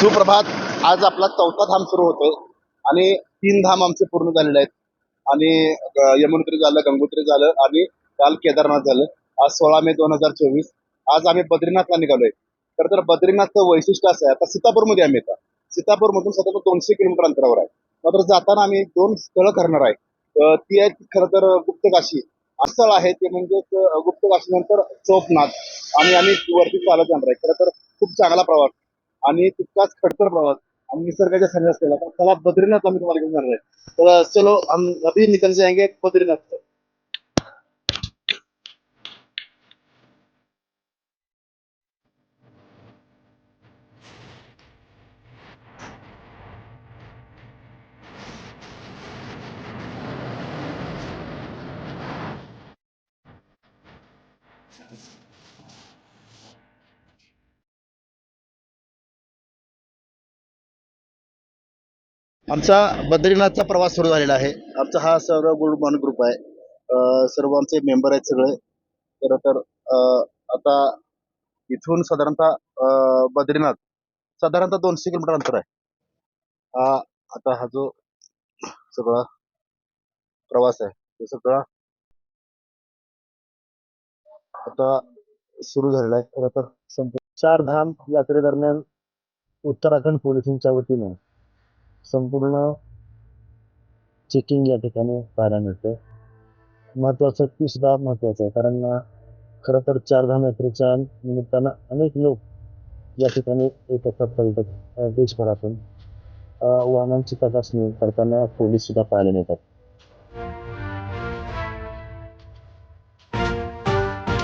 सुप्रभात. आज आपला चौथा धाम सुरू होतोय आणि तीन धाम आमचे पूर्ण झालेले आहेत. आणि यमुनोत्री झालं गंगोत्री झालं आणि काल केदारनाथ झालं. आज सोळा मे दोन हजार चोवीस. आज आम्ही बद्रीनाथला निघालोय. खरं तर बद्रीनाथचं वैशिष्ट्य असं आहे. आता सीतापूरमध्ये आम्ही येतात सीतापूरमधून सतत दोनशे किलोमीटर अंतरावर आहे. मात्र जाताना आम्ही दोन स्थळं करणार आहे. ती आहेत खरं तर गुप्तकाशी स्थळ आहे ते म्हणजे गुप्तकाशी नंतर चोपनाथ. आणि आम्ही वरती चालत जाणार आहे. खरं तर खूप चांगला प्रवास. आणि तितकाच खडतर प्रवास. आणि निसर्गाच्या संग केला. तर चला बद्रीनाथ आम्ही तुम्हाला घेऊन जाणार आहे. तर चलो हम अभी निकल जाएंगे बद्रीनाथ आमचा बद्रीनाथचा प्रवास सुरू झालेला आहे. आमचा हा सर्व गुरुमान ग्रुप आहे. सर्व आमचे मेंबर आहेत सगळे. खरं तर आता इथून साधारणतः बद्रीनाथ साधारणतः दोनशे किलोमीटर अंतर आहे. हा आता हा जो सगळा प्रवास आहे तो सगळा आता सुरू झालेला आहे. खर तर संप चार धाम यात्रेदरम्यान उत्तराखंड पोलिसांच्या वतीने संपूर्ण चेकिंग या ठिकाणी पाहायला मिळते. महत्वाचं ती सुद्धा महत्वाचं आहे. कारण खर खरं तर चारधाम यात्रेच्या निमित्तानं अनेक लोक या ठिकाणी येत असतात पर्यटक देशभरातून वाहनांची तपासणी करताना पोलीस सुद्धा पाहायला मिळतात.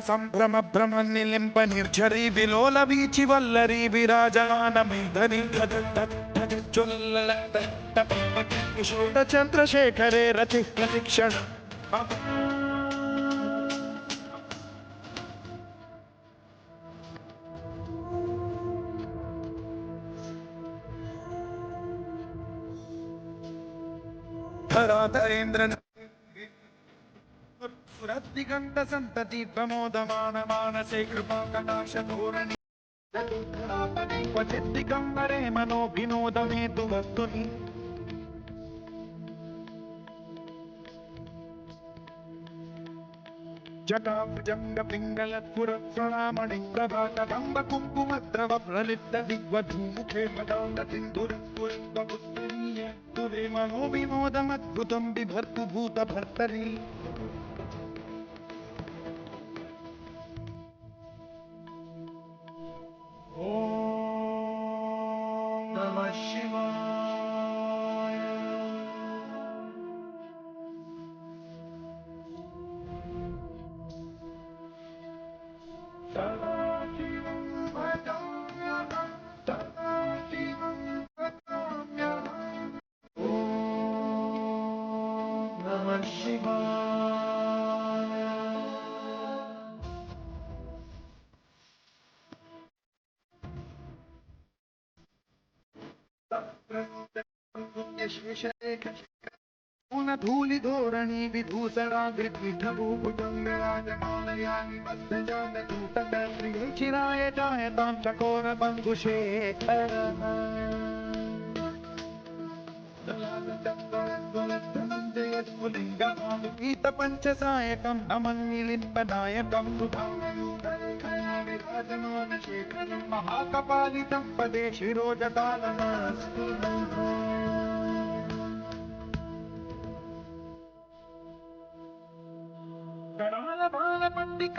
सम्भ्रम भ्रम निलिम्ब निर्झरी विलोल वीचि वल्लरी विराजमानमेधरी किशोर चन्द्रशेखरे రత్తిగంధ సంతతి ప్రమోదమాన మానసే కృపా కటాక్ష ధోరణి. క్వచిద్దిగంబరే మనో వినోదమే దువస్తుని दिग्वधूमुखे पदान्त सिन्धुरत्पुरत्वपुत्तरीय तुरे मनो विनोदमद्भुतं बिभर्तु भूतभर्तरी। धूलि धोरणी विधूसराग्रिभूभुजङ्गराजमालयानि बद्धजालूतकर्त्रिचिराय जायतां चकोर बन्धुशेखर गीतपञ्चसायकं नमन्निलिम्बनायकं महाकपालितं पदे शिरोजतालनास्तु।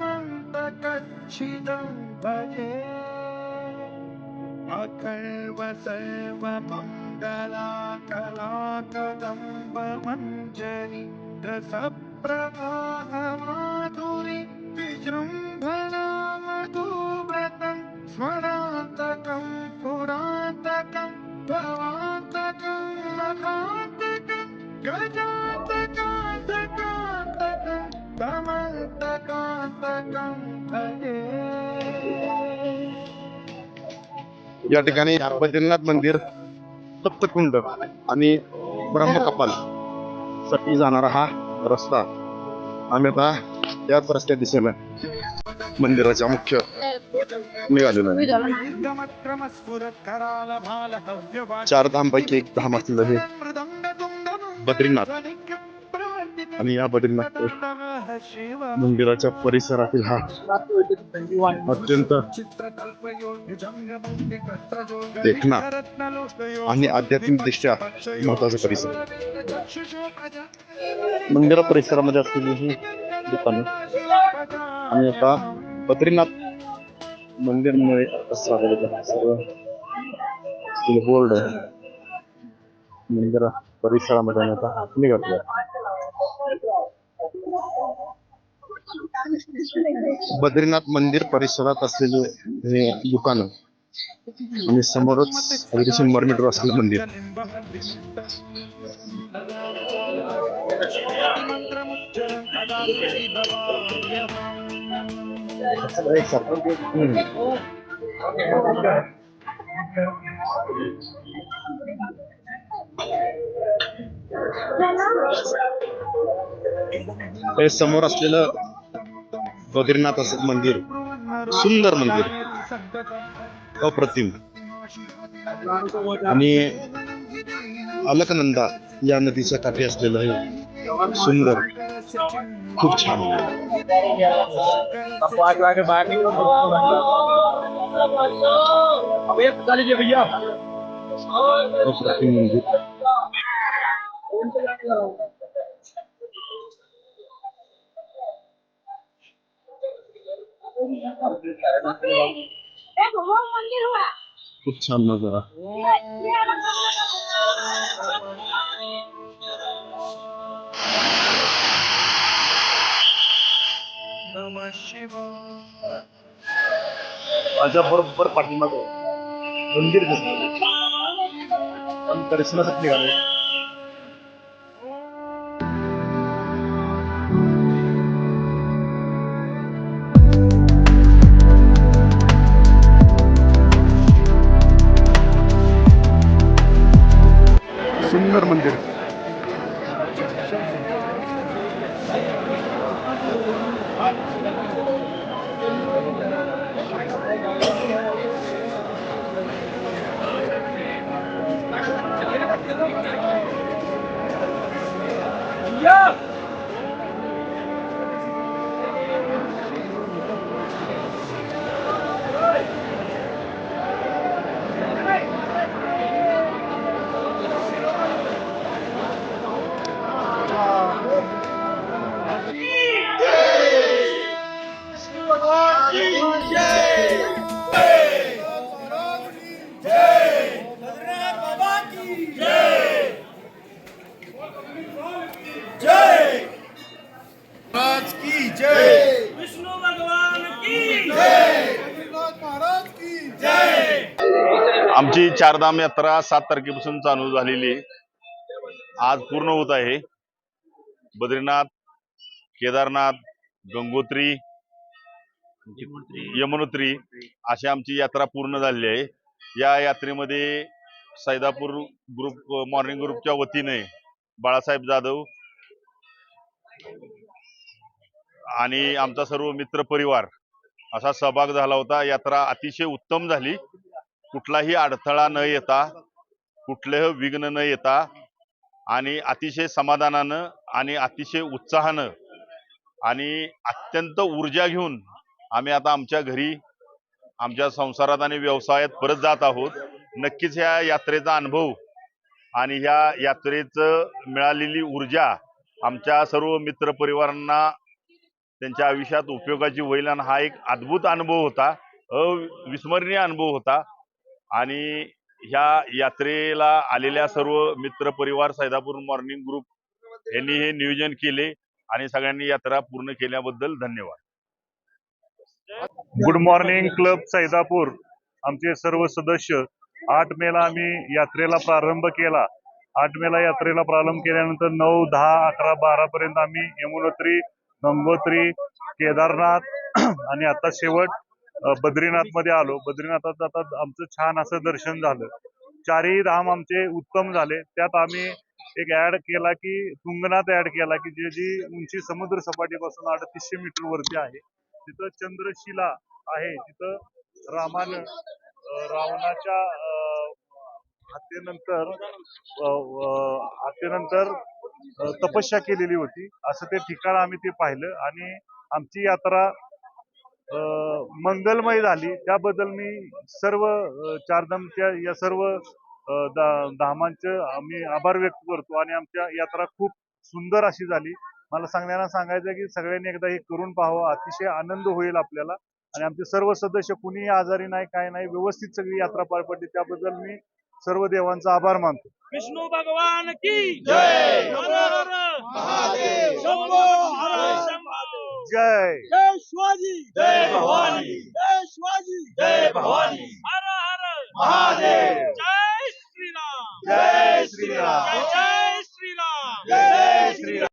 मन्त भजे अकर्वस मङ्गला कलाकदम्बमञ्जरी दसप्रभा माधुरि विजृम्भरा मधुव्रतं स्मरातकं पुरातकं या ठिकाणी बद्रीनाथ मंदिर सप्तकुंड आणि ब्रह्मकपाल साठी जाणारा हा रस्ता. आम्ही आता याच रस्त्या दिशेनं मंदिराच्या मुख्य निघालेलो आहे. चार धाम पैकी एक धाम असलेलं हे बद्रीनाथ. आणि या बद्रीनाथ मंदिराच्या परिसरातील हा अत्यंत देखना आणि आध्यात्मिक दृष्ट्या महत्त्वाचा परिसर. मंदिरा परिसरामध्ये असलेली ही दुकान आणि आता बद्रीनाथ मंदिरमुळे असं सर्व बोर्ड मंदिरा परिसरामध्ये आम्ही आता निघालो बद्रीनाथ मंदिर परिसरात असलेले हे दुकान आणि समोरच अगदी शंभर मीटर असलेलं मंदिर. हे समोर असलेलं बद्रीनाथाचं मंदिर. सुंदर मंदिर. अप्रतिम. आणि अलकनंदा या नदीच्या काठी असलेलं हे सुंदर. खूप छान अप्रतिम मंदिर. नज़ारा माझ्या बरोबर पाठीमाग मंदिर पण दर्शनासाठी निघालो सुंदर मंदिर. विष्णु भगवान की आमची चारधाम यात्रा सात तारखेपासून चालू झालेली. आज पूर्ण होत आहे. बद्रीनाथ केदारनाथ गंगोत्री यमुनोत्री अशी आमची यात्रा पूर्ण झालेली आहे. या यात्रेमध्ये सैदापूर ग्रुप मॉर्निंग ग्रुपच्या वतीने बाळासाहेब जाधव आणि आमचा सर्व मित्र परिवार असा सहभाग झाला होता. यात्रा अतिशय उत्तम झाली. कुठलाही अडथळा न येता कुठलंही विघ्न न येता आणि अतिशय समाधानानं आणि अतिशय उत्साहानं आणि अत्यंत ऊर्जा घेऊन आम्ही आता आमच्या घरी आमच्या संसारात आणि व्यवसायात परत जात आहोत. नक्कीच ह्या यात्रेचा अनुभव आणि ह्या यात्रेचं मिळालेली ऊर्जा आमच्या सर्व मित्र परिवारांना त्यांच्या आयुष्यात उपयोगाची होईल आणि हा एक अद्भुत अनुभव होता अविस्मरणीय अनुभव होता. आणि ह्या यात्रेला आलेल्या सर्व मित्र परिवार सैदापूर मॉर्निंग ग्रुप यांनी हे नियोजन केले आणि सगळ्यांनी यात्रा पूर्ण केल्याबद्दल धन्यवाद. Good morning club Saidapur. आमचे सर्व सदस्य आठ मेला आम्ही यात्रेला प्रारंभ केला. आठ मेला यात्रेला प्रारंभ केल्यानंतर नऊ दहा अकरा बारा पर्यंत आम्ही यमुनोत्री गंगोत्री केदारनाथ आणि आता शेवट बद्रीनाथमध्ये आलो. बद्रीनाथात आता आमचं छान असं दर्शन झालं. चारही धाम आमचे उत्तम झाले. त्यात आम्ही एक ऍड केला की तुंगनाथ ऍड केला की जे जी उंची समुद्र सपाटीपासून अडतीसशे मीटर वरती आहे. तिथं चंद्रशिला आहे. तिथं रामानं रावणाच्या हत्येनंतर हत्येनंतर तपस्या केलेली होती. असं ते ठिकाण आम्ही ते पाहिलं आणि आमची यात्रा मंगलमय झाली. त्याबद्दल मी सर्व चारधामच्या या सर्व धामांचे आम्ही आभार व्यक्त करतो आणि आमच्या यात्रा खूप सुंदर अशी झाली. मला सांगण्याला सांगायचं आहे की सगळ्यांनी एकदा हे करून पाहावं. अतिशय आनंद होईल आपल्याला. आणि आमचे सर्व सदस्य कुणीही आजारी नाही काय नाही व्यवस्थित सगळी यात्रा पार पडली. त्याबद्दल मी सर्व देवांचा आभार मानतो विष्णू भगवान की जय हर हर महादेव शंभो हर शंभो जय जय शिवाजी जय भवानी जय शिवाजी जय भवानी हर हर महादेव जय श्रीराम जय श्रीराम जय जय श्रीराम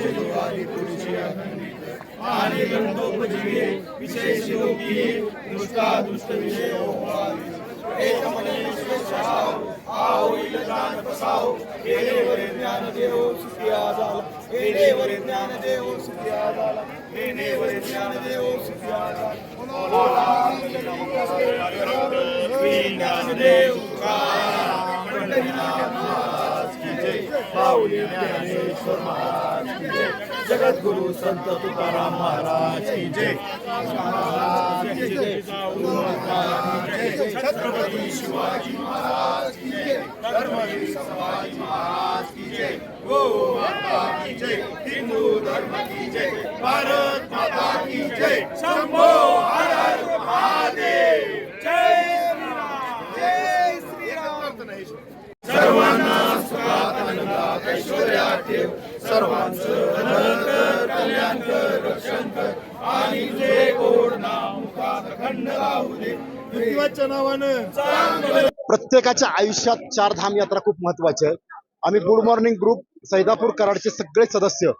आणि विशेष लोकी दुष्टा दुष्ट विषय एक मने विश्वेश्वराव होईल ज्ञान पसाव हे वरे ज्ञान देव सुखिया झाला हे वरे ज्ञान देव सुखिया झाला हे वरे ज्ञान देव सुखिया झाला ज्ञान देव पाऊली ज्ञानेश्वर महाराज की जय. पाऊली ज्ञानेश्वर महाराज. जय महाराज की जय महाराज की जय। छत्रपती शिवाजी महाराज की जय। धर्मवीर शिवाजी महाराज की जय। गो माता की जय। हिंदू धर्म की जय। भारत माता की जय। शंभो हर हर महादेव। जय जय श्रीराम सर्वांना सुखात आनंदात ऐश्वर्यात ठेव सर्वांचं भलं कर कल्याण कर रक्षण कर आणि तुझे गोड नाम मुखात राहू दे नावानं चांगलं प्रत्येकाच्या आयुष्यात चार धाम यात्रा खूप महत्वाची आहे. आम्ही गुड मॉर्निंग ग्रुप सैदापूर कराडचे सगळे सदस्य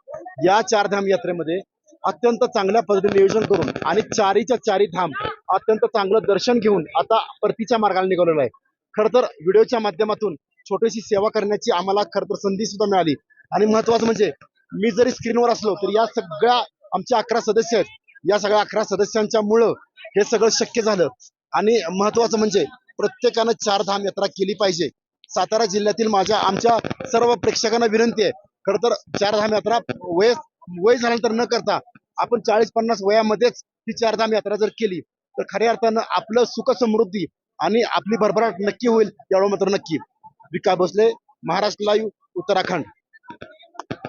या चार धाम यात्रेमध्ये अत्यंत चांगल्या पद्धतीने नियोजन करून आणि चारीच्या चारी धाम अत्यंत चांगलं दर्शन घेऊन आता परतीच्या मार्गाला निघालेलो आहे. खरं तर व्हिडिओच्या माध्यमातून छोटीशी सेवा करण्याची आम्हाला खरं तर संधी सुद्धा मिळाली. आणि महत्वाचं म्हणजे मी जरी स्क्रीनवर असलो तर या सगळ्या आमच्या अकरा सदस्य आहेत. या सगळ्या अकरा सदस्यांच्या मुळे हे सगळं शक्य झालं. आणि महत्वाचं म्हणजे प्रत्येकानं चार धाम यात्रा केली पाहिजे. सातारा जिल्ह्यातील माझ्या आमच्या सर्व प्रेक्षकांना विनंती आहे. खर तर चार धाम यात्रा वय वय झाल्यानंतर न करता आपण चाळीस पन्नास वयामध्येच ही चार धाम यात्रा जर केली तर खऱ्या अर्थानं आपलं सुख समृद्धी आणि आपली भरभराट नक्की होईल एवढं मात्र नक्की. विका भोसले महाराष्ट्र लाईव्ह उत्तराखंड.